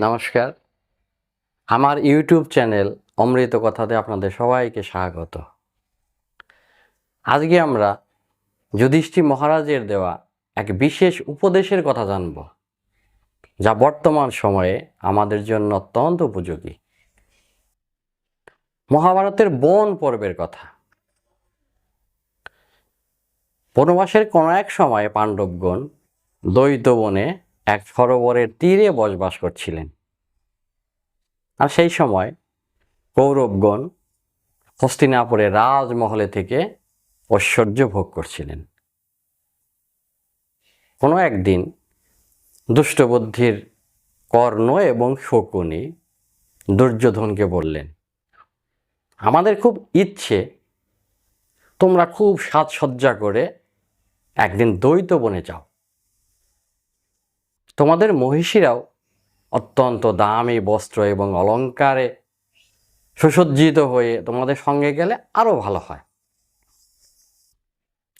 নমস্কার। আমার YouTube channel অমৃত কথাতে আপনাদের সবাইকে স্বাগত। আজকে আমরা যুধিষ্ঠি মহারাজের দেওয়া এক বিশেষ উপদেশের কথা জানব, যা বর্তমান সময়ে আমাদের জন্য অত্যন্ত উপযোগী। মহাভারতের বন পর্বের কথা। বনবাসের কোনো এক সময় পাণ্ডবগণ দ্বৈত বনে এক সরোবরের তীরে বসবাস করছিলেন। আর সেই সময় কৌরবগণ হস্তিনাপুরের রাজমহলে থেকে ঐশ্বর্য ভোগ করছিলেন। কোনো একদিন দুষ্টবুদ্ধির কর্ণ এবং শকুনি দুর্যোধনকে বললেন, আমাদের খুব ইচ্ছে, তোমরা খুব সাজসজ্জা করে একদিন দ্বৈত বনে যাও। তোমাদের মহিষীরাও অত্যন্ত দামি, বস্ত্র এবং অলঙ্কারে সুসজ্জিত হয়ে তোমাদের সঙ্গে গেলে আরও ভালো হয়।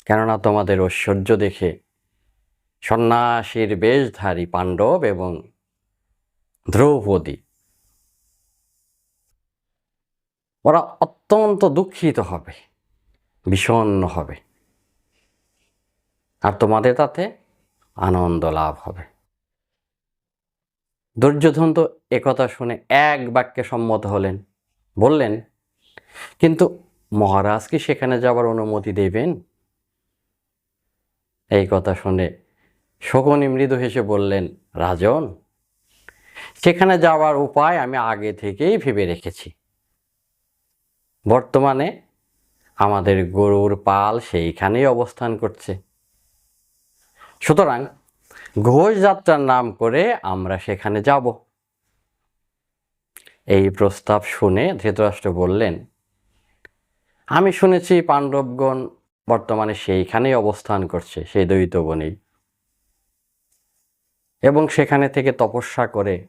কেননা তোমাদের ঐশ্বর্য দেখে সন্ন্যাসীর বেশধারী পাণ্ডব এবং দ্রৌপদী, ওরা অত্যন্ত দুঃখিত হবে, বিষণ্ণ হবে। আর তোমাদের তাতে আনন্দ লাভ হবে। দুর্যোধন তো একথা শুনে এক বাক্যে সম্মত হলেন। বললেন, কিন্তু মহারাজ কি সেখানে যাবার অনুমতি দেবেন? এই কথা শুনে শকুনি মৃদু হেসে বললেন, রাজন, সেখানে যাওয়ার উপায় আমি আগে থেকেই ভেবে রেখেছি। বর্তমানে আমাদের গরুর পাল সেইখানেই অবস্থান করছে। সুতরাং ঘোষ যাত্রার নাম করে আমরা সেখানে যাব। এই প্রস্তাব শুনে ধৃতরাষ্ট্র বললেন, আমি শুনেছি পাণ্ডবগণ বর্তমানে সেইখানেই অবস্থান করছে, সেই দ্বৈত বনেই এবং সেখানে থেকে তপস্যা করে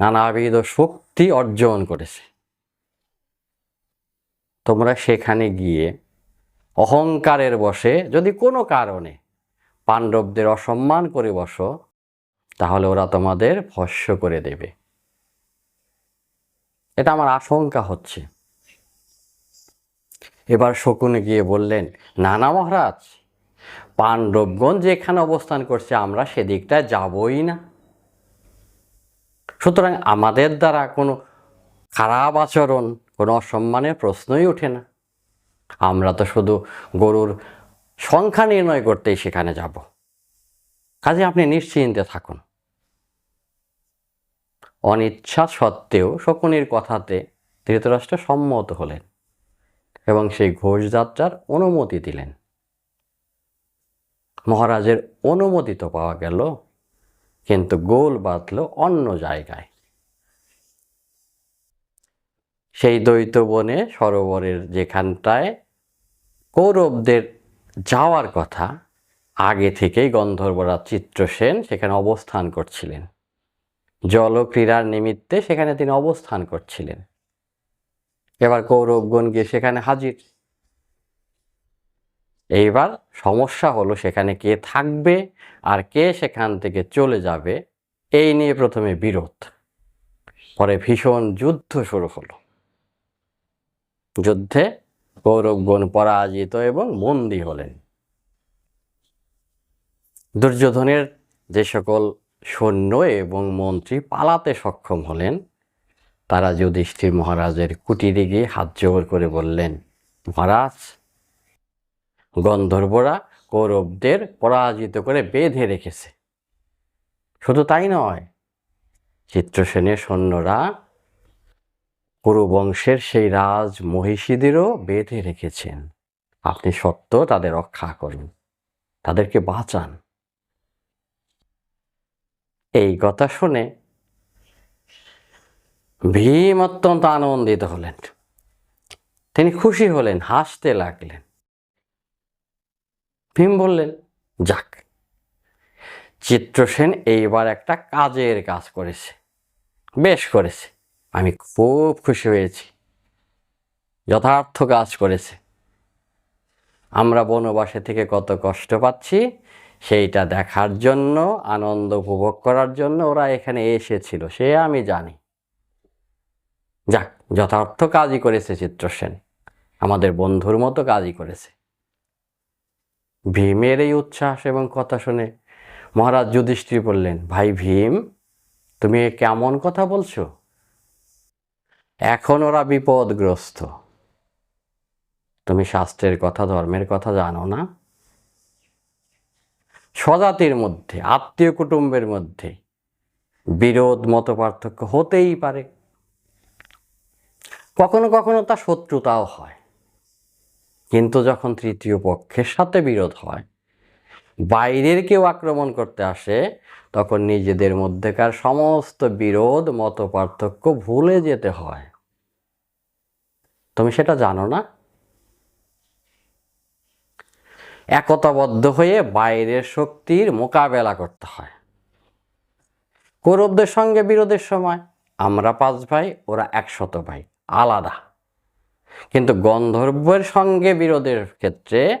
নানাবিধ শক্তি অর্জন করেছে। তোমরা সেখানে গিয়ে অহংকারের বসে যদি কোনো কারণে পাণ্ডবদের অসম্মান করে বসো, তাহলে ওরা তোমাদের ভস্য করে দেবে। এটা আমার আশঙ্কা হচ্ছে। এবার শকুনে গিয়ে বললেন নানা মহারাজ, পাণ্ডবগণ যেখানে অবস্থান করছে, আমরা সেদিকটায় যাবই না। সুতরাং আমাদের দ্বারা কোনো খারাপ আচরণ, কোনো অসম্মানের প্রশ্নই ওঠে না। আমরা তো শুধু গরুর সংখ্যা নির্ণয় করতেই সেখানে যাব। কাজে আপনি নিশ্চিন্তে থাকুন। অনিচ্ছা সত্ত্বেও শকুনির কথাতে ধৃতরাষ্ট্র সম্মত হলেন এবং সেই ঘোষযাত্রার অনুমতি দিলেন। মহারাজের অনুমতি তো পাওয়া গেল, কিন্তু গোল বাঁধল অন্য জায়গায়। সেই দ্বৈত বনে সরোবরের যেখানটায় কৌরবদের যাওয়ার কথা আগে থেকেই গন্ধর্বরাজ চিত্রসেন সেখানে অবস্থান করছিলেন। জলক্রীড়ার নিমিত্তে সেখানে তিনি অবস্থান করছিলেন। এবার কৌরবগণ গিয়ে সেখানে হাজির। এইবার সমস্যা হলো সেখানে কে থাকবে আর কে সেখান থেকে চলে যাবে, এই নিয়ে প্রথমে বিরোধ। পরে ভীষণ যুদ্ধ শুরু হলো। যুদ্ধে কৌরবগণ পরাজিত এবং বন্দী হলেন। দুর্যোধনের যে সকল সৈন্য এবং মন্ত্রী পালাতে সক্ষম হলেন, তারা যুধিষ্ঠির মহারাজের কুটিরে গিয়ে হাত জোর করে বললেন, মহারাজ, গন্ধর্বরা কৌরবদের পরাজিত করে বেঁধে রেখেছে। শুধু তাই নয়, চিত্রসেনের সৈন্যরা কুরুবংশের সেই রাজ মহিষীদেরও বেঁধে রেখেছেন। আপনি সত্য তাদের রক্ষা করুন, তাদেরকে বাঁচান। এই কথা শুনে ভীম অত্যন্ত আনন্দিত হলেন। তিনি খুশি হলেন, হাসতে লাগলেন। ভীম বললেন, যাক, চিত্রসেন এইবার একটা কাজের কাজ করেছে, বেশ করেছে। আমি খুব খুশি হয়েছি। যথার্থ কাজ করেছে। আমরা বনবাসে থেকে কত কষ্ট পাচ্ছি, সেইটা দেখার জন্য, আনন্দ উপভোগ করার জন্য ওরা এখানে এসেছিল, সে আমি জানি। যাক, যথার্থ কাজই করেছে চিত্রসেন আমাদের বন্ধুর মতো কাজই করেছে। ভীমের এই উচ্ছ্বাস এবং কথা শুনে মহারাজ যুধিষ্ঠির বললেন, ভাই ভীম, তুমি কেমন কথা বলছো? এখন ওরা বিপদগ্রস্ত। তুমি শাস্ত্রের কথা, ধর্মের কথা জানো না? স্বজাতির মধ্যে, আত্মীয় কুটুম্বের মধ্যে বিরোধ মত পার্থক্য হতেই পারে। কখনো কখনো তা শত্রুতাও হয়। কিন্তু যখন তৃতীয় পক্ষের সাথে বিরোধ হয় বাইরের কেউ আক্রমণ করতে আসে, তখন নিজেদের মধ্যেকার সমস্ত বিরোধ মত পার্থক্য ভুলে যেতে হয়। তুমি সেটা জানো না? একতাবদ্ধ হয়ে বাইরের শক্তির মোকাবেলা করতে হয়। কৌরবদের সঙ্গে বিরোধের সময় আমরা পাঁচ ভাই, ওরা একশত ভাই, আলাদা। কিন্তু গন্ধর্বের সঙ্গে বিরোধের ক্ষেত্রে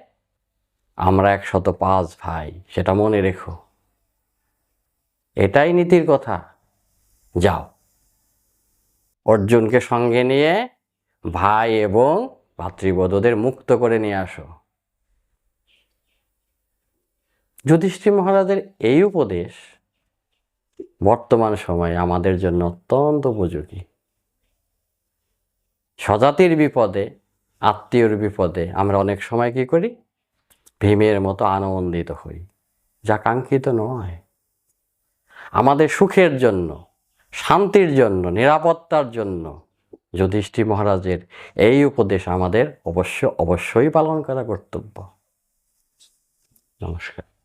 আমরা একশত পাঁচ ভাই, সেটা মনে রেখো। এটাই নীতির কথা। যাও। অর্জুনকে সঙ্গে নিয়ে ভাই এবং ভাতৃবধূদের মুক্ত করে নিয়ে আসো। যুধিষ্ঠির মহারাজের এই উপদেশ বর্তমান সময়ে আমাদের জন্য অত্যন্ত উপযোগী। স্বজাতির বিপদে, আত্মীয়র বিপদে আমরা অনেক সময় কি করি? ভীমের মতো আনন্দিত হই, যা কাঙ্ক্ষিত নয়। আমাদের সুখের জন্য, শান্তির জন্য, নিরাপত্তার জন্য যুধিষ্ঠি মহারাজের এই উপদেশ আমাদের অবশ্য অবশ্যই পালন করা কর্তব্য। নমস্কার।